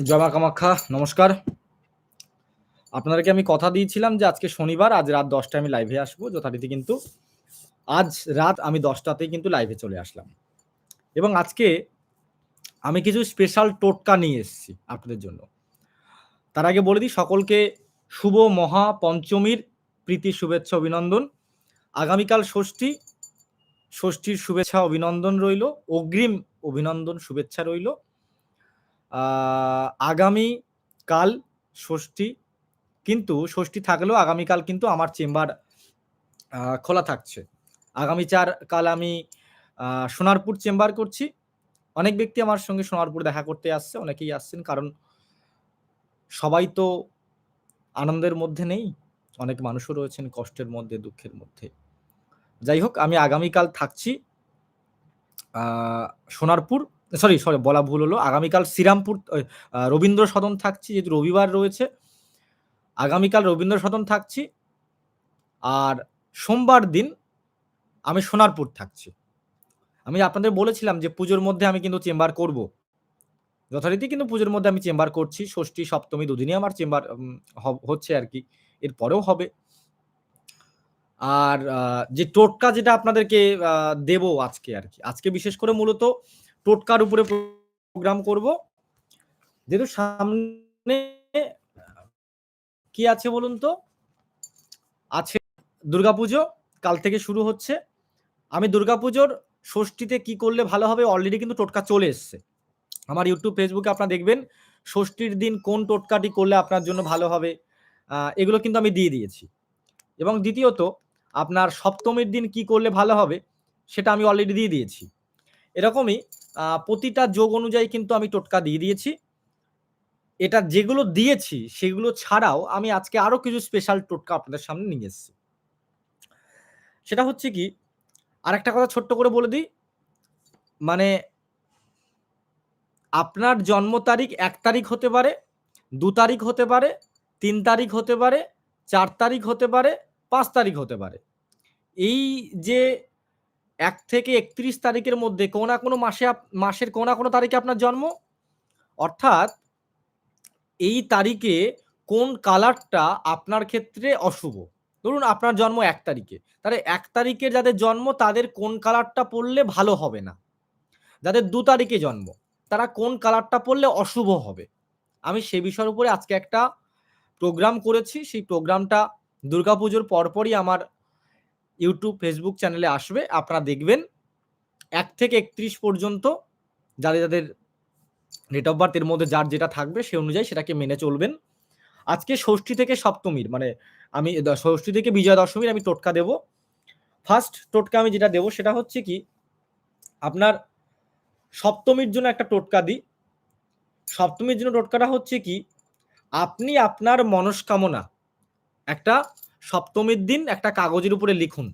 জমা কামাখ্যা, নমস্কার। আপনাদেরকে আমি কথা দিয়েছিলাম যে আজকে শনিবার, আজ রাত দশটায় আমি লাইভে আসব। যথারীতি কিন্তু আজ রাত আমি দশটাতেই কিন্তু লাইভে চলে আসলাম। এবং আজকে আমি কিছু স্পেশাল টোটকা নিয়ে এসেছি আপনাদের জন্য। তার আগে বলে দিই, সকলকে শুভ মহা পঞ্চমীর প্রীতি, শুভেচ্ছা, অভিনন্দন। আগামীকাল ষষ্ঠী, ষষ্ঠীর শুভেচ্ছা, অভিনন্দন রইল। অগ্রিম অভিনন্দন, শুভেচ্ছা রইল। আগামী কাল ষষ্ঠী, কিন্তু ষষ্ঠী থাকলেও আগামীকাল কিন্তু আমার চেম্বার খোলা থাকছে। আগামী চার কাল আমি সোনারপুর চেম্বার করছি। অনেক ব্যক্তি আমার সঙ্গে সোনারপুর দেখা করতে আসছে, অনেকেই আসছেন, কারণ সবাই তো আনন্দের মধ্যে নেই, অনেক মানুষও রয়েছেন কষ্টের মধ্যে, দুঃখের মধ্যে। যাই হোক, আমি আগামীকাল থাকছি সোনারপুর। সরি সরি বলা ভুল হলো। আগামীকাল শ্রীরামপুর রবীন্দ্র সদন থাকছি, যেহেতু রবিবার রয়েছে। আগামীকাল রবীন্দ্র সদন থাকছি। আর সোমবার দিন আমি সোনারপুর থাকছি। আমি আপনাদের বলেছিলাম যে পুজোর মধ্যে আমি কিন্তু চেম্বার করব। যথারীতি কিন্তু পুজোর মধ্যে আমি চেম্বার করছি। ষষ্ঠী, সপ্তমী দুদিনই আমার চেম্বার হচ্ছে আর কি। এরপরেও হবে। আর যে টোটকা যেটা আপনাদেরকে দেব আজকে আর কি। আজকে বিশেষ করে মূলত টোটকার উপরে প্রোগ্রাম করব। যেহেতু সামনে, কি আছে বলুন তো? আছে দুর্গাপুজো, কাল থেকে শুরু হচ্ছে। আমি দুর্গাপুজোর ষষ্ঠীতে কি করলে ভালো হবে অলরেডি কিন্তু টোটকা চলে এসছে। আমার ইউটিউব ফেসবুকে আপনারা দেখবেন ষষ্ঠীর দিন কোন টোটকাটি করলে আপনার জন্য ভালো হবে এগুলো কিন্তু আমি দিয়ে দিয়েছি। এবং দ্বিতীয়ত, আপনার সপ্তমীর দিন কি করলে ভালো হবে, সেটা আমি অলরেডি দিয়ে দিয়েছি। এরকমই প্রতিটা যোগ অনুযায়ী কিন্তু আমি টোটকা দিয়ে দিয়েছি। এটা যেগুলো দিয়েছি সেগুলো ছাড়াও আমি আজকে আরও কিছু স্পেশাল টোটকা আপনাদের সামনে নিয়ে এসেছি। সেটা হচ্ছে কি আর একটা কথা ছোট্ট করে বলে দিই মানে আপনার জন্ম তারিখ এক তারিখ হতে পারে, দু তারিখ হতে পারে, তিন তারিখ হতে পারে, চার তারিখ হতে পারে, পাঁচ তারিখ হতে পারে। এই যে এক থেকে একত্রিশ তারিখের মধ্যে কোনো না কোনো মাসে মাসের কোনো না কোনো তারিখে আপনার জন্ম? অর্থাৎ এই তারিখে কোন কালারটা আপনার ক্ষেত্রে অশুভ? ধরুন আপনার জন্ম এক তারিখে। তাহলে এক তারিখে যাদের জন্ম, তাদের কোন কালারটা পড়লে ভালো হবে না? যাদের দু তারিখে জন্ম, তারা কোন কালারটা পড়লে অশুভ হবে? আমি সে বিষয়ের উপরে আজকে একটা প্রোগ্রাম করেছি। সেই প্রোগ্রামটা দুর্গাপুজোর পরপরই আমার ইউটিউব ফেসবুক চ্যানেলে আসবে। আপনারা দেখবেন এক থেকে একত্রিশ পর্যন্ত যাদের যাদের ডেট অফ বার্থ এর মধ্যে যার যেটা থাকবে সে অনুযায়ী সেটাকে মেনে চলবেন। আজকে ষষ্ঠী থেকে সপ্তমীর মানে আমি ষষ্ঠী থেকে বিজয়া দশমীর আমি টোটকা দেব। ফার্স্ট টোটকা আমি যেটা দেব সেটা হচ্ছে কি, আপনার সপ্তমীর জন্য একটা টোটকা দিই। সপ্তমীর জন্য টোটকাটা হচ্ছে কি, আপনি আপনার মনস্কামনা, একটা সপ্তমীর দিন একটা কাগজের উপরে লিখুন।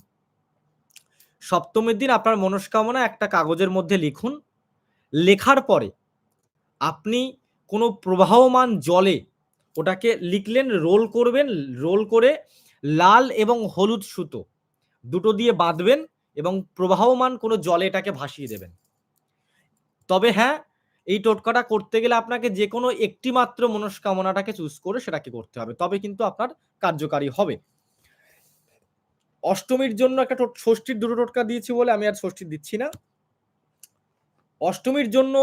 সপ্তমীর দিন আপনার মনস্কামনা একটা কাগজের মধ্যে লিখুন। লেখার পরে আপনি কোনো প্রবাহমান জলে ওটাকে লিখলেন, রোল করবেন, রোল করে লাল এবং হলুদ সুতো দুটো দিয়ে বাঁধবেন এবং প্রবাহমান কোনো জলে এটাকে ভাসিয়ে দেবেন। তবে হ্যাঁ এই টোটকাটা করতে গেলে আপনাকে যে কোনো একটি মাত্র মনস্কামনাটাকে চুজ করে সেটাকে করতে হবে। তবে কিন্তু আপনার কার্যকারী হবে। অষ্টমীর জন্য একটা ষষ্ঠীর দুটো টোটকা দিয়েছি বলে আমি আর ষষ্ঠীর দিচ্ছি না। অষ্টমীর জন্য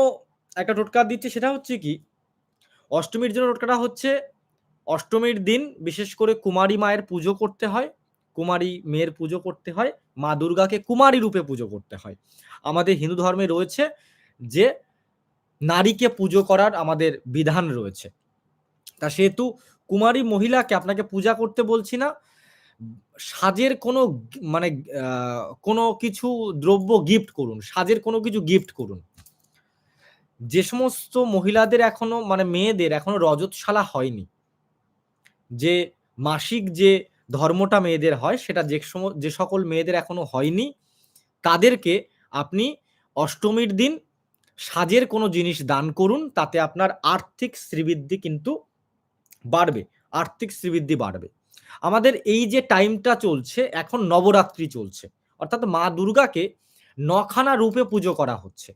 একটা টোটকা দিচ্ছি, সেটা হচ্ছে কি, অষ্টমীর জন্য টোটকাটা হচ্ছে অষ্টমীর দিন বিশেষ করে কুমারী মায়ের পুজো করতে হয়, কুমারী মেয়ের পুজো করতে হয়, মা দুর্গাকে কুমারী রূপে পুজো করতে হয়। আমাদের হিন্দু ধর্মে রয়েছে যে নারীকে পুজো করার আমাদের বিধান রয়েছে। তা সেহেতু কুমারী মহিলাকে আপনাকে পূজা করতে বলছি না সাজের কোনো মানে কোনো কিছু দ্রব্য গিফট করুন, সাজের কোনো কিছু গিফট করুন। যে সমস্ত মহিলাদের এখনও মানে মেয়েদের এখনও রজতশালা হয়নি। যে মাসিক যে ধর্মটা মেয়েদের হয়, সেটা যে যে সকল মেয়েদের এখনও হয়নি, তাদেরকে আপনি অষ্টমীর দিন সাজের কোনো জিনিস দান করুন, তাতে আপনার আর্থিক শ্রীবৃদ্ধি কিন্তু বাড়বে, আর্থিক শ্রীবৃদ্ধি বাড়বে। আমাদের এই যে টাইমটা চলছে, এখন নবরাত্রি চলছে। অর্থাৎ মা দুর্গাকে নখানা রূপে পুজো করা হচ্ছে।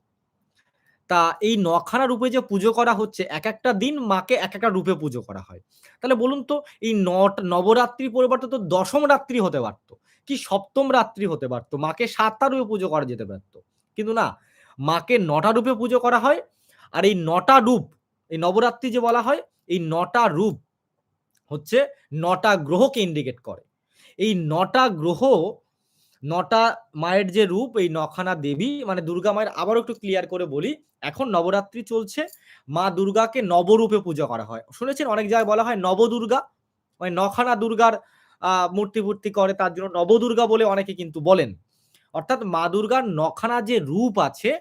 তা এই নখানা রূপে যে পুজো করা হচ্ছে, এক একটা দিন মাকে এক একটা রূপে পুজো করা হয়। তাহলে বলুন তো, এই নট, নবরাত্রি পরিবর্তে তো দশম রাত্রি হতে পারতো। কি সপ্তম রাত্রি হতে পারতো? মাকে সাতটা রূপে পুজো করা যেতে পারতো। কিন্তু না, মাকে নটা রূপে পুজো করা হয়। আর এই নটা রূপ, এই নবরাত্রি যে বলা হয়, এই নটা রূপ হচ্ছে নটা গ্রহকে ইন্ডিকেট করে। এই নটা গ্রহ, নটা মায়ের যে রূপ, এই নখানা দেবী মানে দুর্গা মায়ের আবারও একটু ক্লিয়ার করে বলি, এখন নবরাত্রি চলছে, মা দুর্গাকে নবরূপে পূজা করা হয়। শুনেছেন অনেক জায়গায় বলা হয় নবদুর্গা মানে নখানা দুর্গার মূর্তি মূর্তি করে, তার জন্য নবদুর্গা বলে অনেকে কিন্তু বলেন। অর্থাৎ মা দুর্গার নখানা যে রূপ আছে,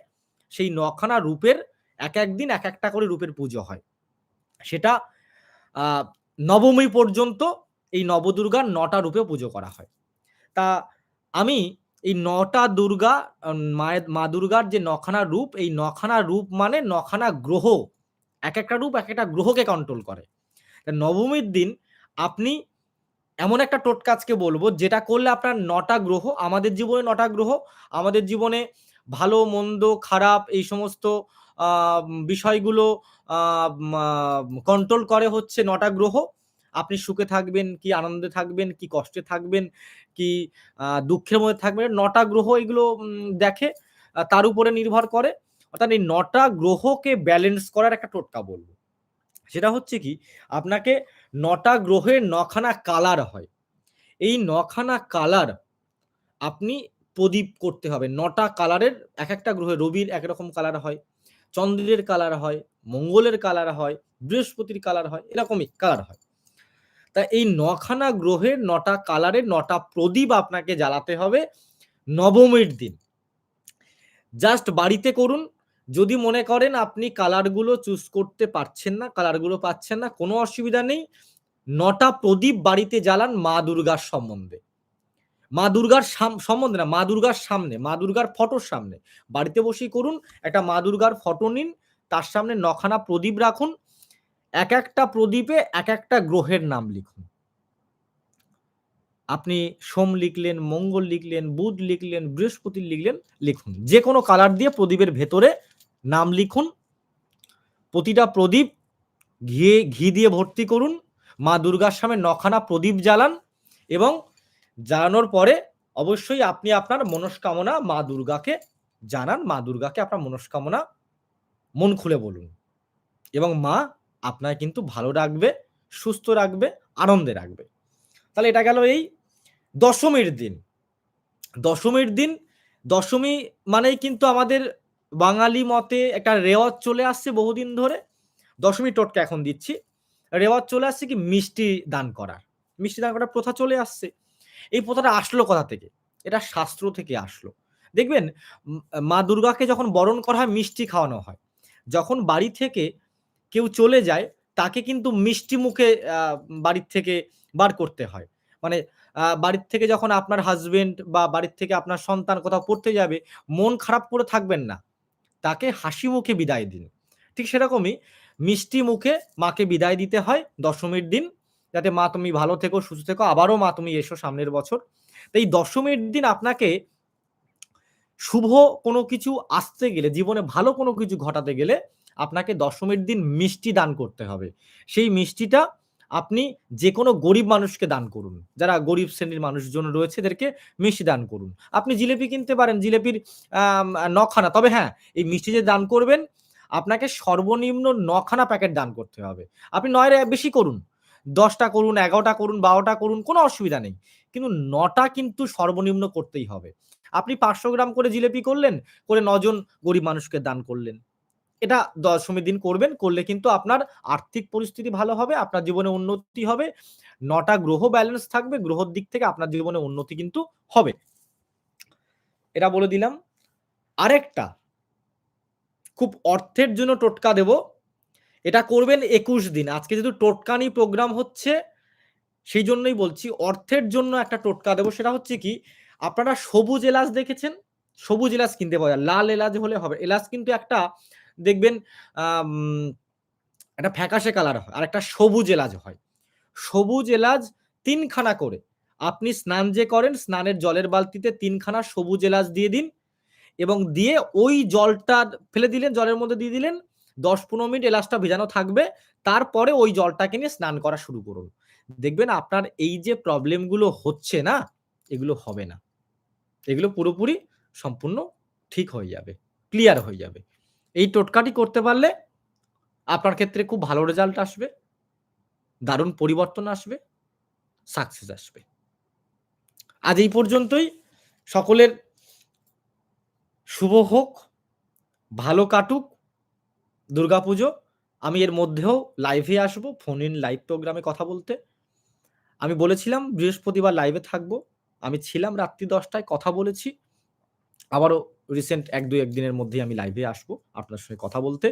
সেই নখানা রূপের এক একদিন এক একটা করে রূপের পুজো হয়। সেটা নবমী পর্যন্ত এই নবদুর্গার নটা রূপে পুজো করা হয়। তা আমি এই নটা দুর্গা মায়ের, মা দুর্গার যে নখানা রূপ, এই নখানা রূপ মানে নখানা গ্রহ, এক একটা রূপ, এক একটা গ্রহকে কন্ট্রোল করে। নবমীর দিন আপনি এমন একটা টোটকাজকে বলব, যেটা করলে আপনার নটা গ্রহ, আমাদের জীবনে নটা গ্রহ, আমাদের জীবনে ভালো, মন্দ, খারাপ এই সমস্ত বিষয়গুলো কন্ট্রোল করে হচ্ছে নটা গ্রহ। আপনি সুখে থাকবেন, কি আনন্দে থাকবেন, কি কষ্টে থাকবেন, কি দুঃখের মধ্যে থাকবেন। নটা গ্রহ এগুলো দেখে তার উপরে নির্ভর করে। অর্থাৎ এই নটা গ্রহকে ব্যালেন্স করার একটা টোটকা বলব। সেটা হচ্ছে কি, আপনাকে নটা গ্রহের নখানা কালার হয়। এই নখানা কালার আপনি প্রদীপ করতে হবে। নটা কালারের এক একটা গ্রহে, রবির একরকম কালার হয়। চন্দ্রের কালার হয়, মঙ্গলের কালার হয়, বৃহস্পতির কালার হয়, এরকমই কালার হয়। তা এই নখানা গ্রহের নটা কালারের নটা প্রদীপ আপনাকে জ্বালাতে হবে নবমীর দিন। জাস্ট বাড়িতে করুন, যদি মনে করেন আপনি কালারগুলো চুজ করতে পারছেন না কালারগুলো পাচ্ছেন না, কোনো অসুবিধা নেই। নটা প্রদীপ বাড়িতে জ্বালান মা দুর্গার সম্বন্ধে। মা দুর্গার সম্বন্ধে না, মা দুর্গার সামনে, মা দুর্গার ফটোর সামনে। বাড়িতে বসেই করুন, একটা মা দুর্গার ফটো নিন, তার সামনে নখানা প্রদীপ রাখুন, এক একটা প্রদীপে এক একটা গ্রহের নাম লিখুন। আপনি সোম লিখলেন, মঙ্গল লিখলেন, বুধ লিখলেন, বৃহস্পতি লিখলেন, লিখুন। যে কোনো কালার দিয়ে প্রদীপের ভেতরে নাম লিখুন। প্রতিটা প্রদীপ ঘিয়ে, ঘি দিয়ে ভর্তি করুন। মা দুর্গার সামনে নখানা প্রদীপ জ্বালান এবং জ্বালানোর পরে অবশ্যই আপনি আপনার মনস্কামনা মা দুর্গাকে জানান, মা দুর্গাকে আপনার মনস্কামনা মন খুলে বলুন। এবং মা আপনার কিন্তু ভালো রাখবে, সুস্থ রাখবে, আনন্দে রাখবে। তাহলে এটা গেল এই দশমীর দিন। দশমীর দিন, দশমী মানেই কিন্তু আমাদের বাঙালি মতে একটা রেওয়াজ চলে আসছে বহুদিন ধরে। দশমী টোটকা এখন দিচ্ছি। রেওয়াজ চলে আসছে কি মিষ্টি দান করার। মিষ্টি দান করার প্রথা চলে আসছে। এই প্রথাটা আসলো কথা থেকে? এটা শাস্ত্র থেকে আসলো। দেখবেন মা দুর্গাকে যখন বরণ করা হয়, মিষ্টি খাওয়ানো হয়। যখন বাড়ি থেকে কেউ চলে যায়, তাকে কিন্তু মিষ্টি মুখে বাড়ির থেকে বার করতে হয়। মানে বাড়ির থেকে যখন আপনার হাজবেন্ড বা বাড়ির থেকে আপনার সন্তান কোথাও পড়তে যাবে, মন খারাপ করে থাকবেন না। তাকে হাসি মুখে বিদায় দিন। ঠিক সেরকমই মিষ্টি মুখে মাকে বিদায় দিতে হয় দশমীর দিন। যাতে মা তুমি ভালো থেকো, সুস্থ থেকো, আবারও মা তুমি এসো সামনের বছর। তো এই দশমীর দিন আপনাকে শুভ কোনো কিছু আসতে গেলে, জীবনে ভালো কোনো কিছু ঘটাতে গেলে আপনাকে দশমীর দিন মিষ্টি দান করতে হবে। সেই মিষ্টিটা আপনি যে কোনো গরিব মানুষকে দান করুন। যারা গরিব শ্রেণির মানুষজন রয়েছে, এদেরকে মিষ্টি দান করুন। আপনি জিলেপি কিনতে পারেন, জিলেপির নখানা। তবে হ্যাঁ এই মিষ্টি যে দান করবেন, আপনাকে সর্বনিম্ন নখানা প্যাকেট দান করতে হবে। আপনি নয়ের বেশি করুন। দশটা করুন, এগারোটা করুন, বারোটা করুন, কোনো অসুবিধা নেই। কিন্তু নটা কিন্তু সর্বনিম্ন করতেই হবে। আপনি পাঁচশো গ্রাম করে জিলেপি করলেন, করে নজন গরিব মানুষকে দান করলেন। এটা দশমীর দিন করবেন, করলে কিন্তু আপনার আর্থিক পরিস্থিতি ভালো হবে, আপনার জীবনে উন্নতি হবে, নটা গ্রহ ব্যালেন্স থাকবে, গ্রহর দিক থেকে আপনার জীবনে উন্নতি কিন্তু হবে। এটা বলে দিলাম। আরেকটা, খুব অর্থের জন্য টোটকা দেব এটা করবেন একুশ দিন। আজকে যেহেতু টোটকানি প্রোগ্রাম হচ্ছে, সেই জন্যই বলছি, অর্থের জন্য একটা টোটকা দেবো। সেটা হচ্ছে কি, আপনারা সবুজ এলাচ দেখেছেন? সবুজ এলাচ কিনতে পাওয়া যায়। লাল এলাচ হলে হবে। এলাচ কিন্তু একটা, দেখবেন একটা ফ্যাকাশে কালার হয় আর একটা সবুজ এলাচ হয়। সবুজ এলাচ তিনখানা করে। আপনি স্নান যে করেন, স্নানের জলের বালতিতে তিনখানা সবুজ এলাচ দিয়ে দিন এবং দিয়ে ওই জলটা ফেলে দিলেন, জলের মধ্যে দিয়ে দিলেন দশ পনেরো মিনিট এলাচটা ভেজানো থাকবে, তারপরে ওই জলটাকে নিয়ে স্নান করা শুরু করুন। দেখবেন আপনার এই যে প্রবলেমগুলো হচ্ছে না, এগুলো হবে না। এগুলো পুরোপুরি সম্পূর্ণ ঠিক হয়ে যাবে ক্লিয়ার হয়ে যাবে। এই টোটকাটি করতে পারলে আপনার ক্ষেত্রে খুব ভালো রেজাল্ট আসবে, দারুণ পরিবর্তন আসবে সাকসেস আসবে। আজ এই পর্যন্তই। সকলের শুভ হোক, ভালো কাটুক দুর্গাপুজো, আমি এর মধ্যেও লাইভে আসব ফোন ইন লাইভ প্রোগ্রামে কথা বলতে। আমি বলেছিলাম, বৃহস্পতিবার লাইভে থাকব। আমি ছিলাম রাত্রি দশটায়, কথা বলেছি। আবারও রিসেন্ট এক দুই একদিনের মধ্যেই আমি লাইভে আসব আপনার সঙ্গে কথা বলতে।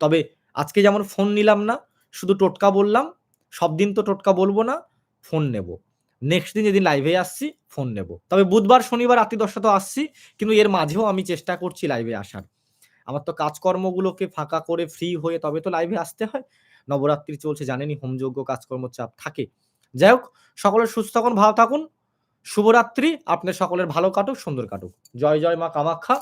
তবে আজকে যেমন ফোন নিলাম না, শুধু টোটকা বললাম, সব দিন তো টোটকা বলব না ফোন নেব। নেক্সট দিন যেদিন লাইভে আসছি ফোন নেব। তবে বুধবার, শনিবার, রাত্রি দশটা তো আসছি, কিন্তু এর মাঝেও আমি চেষ্টা করছি লাইভে আসার। আমার তো কাজকর্মগুলোকে ফাঁকা করে ফ্রি হয়ে তবে তো লাইভে আসতে হয়। নবরাত্রি চলছে জানেনি হোমযোগ্য কাজকর্ম চাপ থাকে। যাই হোক, সকলের সুস্থ থাকুন, ভালো থাকুন। শুভরাত্রি আপনাদের সকলের ভালো কাটুক, সুন্দর কাটুক। জয় জয় মা কামাখ্যা।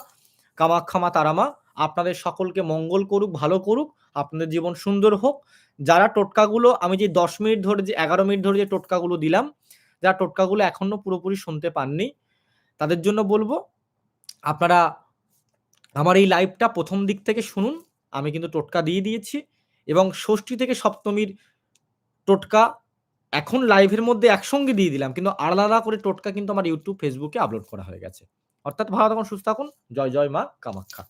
কামাখ্যা মা তারামা আপনাদের সকলকে মঙ্গল করুক, ভালো করুক, আপনাদের জীবন সুন্দর হোক। যারা টোটকাগুলো, আমি যে দশ মিনিট ধরে, যে এগারো মিনিট ধরে যে টোটকাগুলো দিলাম, যারা টোটকাগুলো এখনও পুরোপুরি শুনতে পাননি, তাদের জন্য বলব, আপনারা আমার এই লাইভটা প্রথম দিক থেকে শুনুন, আমি কিন্তু টোটকা দিয়ে দিয়েছি এবং ষষ্ঠী থেকে সপ্তমীর টোটকা এখন লাইভের মধ্যে একসঙ্গে দিয়ে দিলাম, কিন্তু আলাদা করে টোটকা কিন্তু আমার ইউটিউব ফেসবুকে আপলোড করা হয়ে গেছে অর্থাৎ ভালো থাকুন, সুস্থ থাকুন, জয় জয় মা কামাখ্যা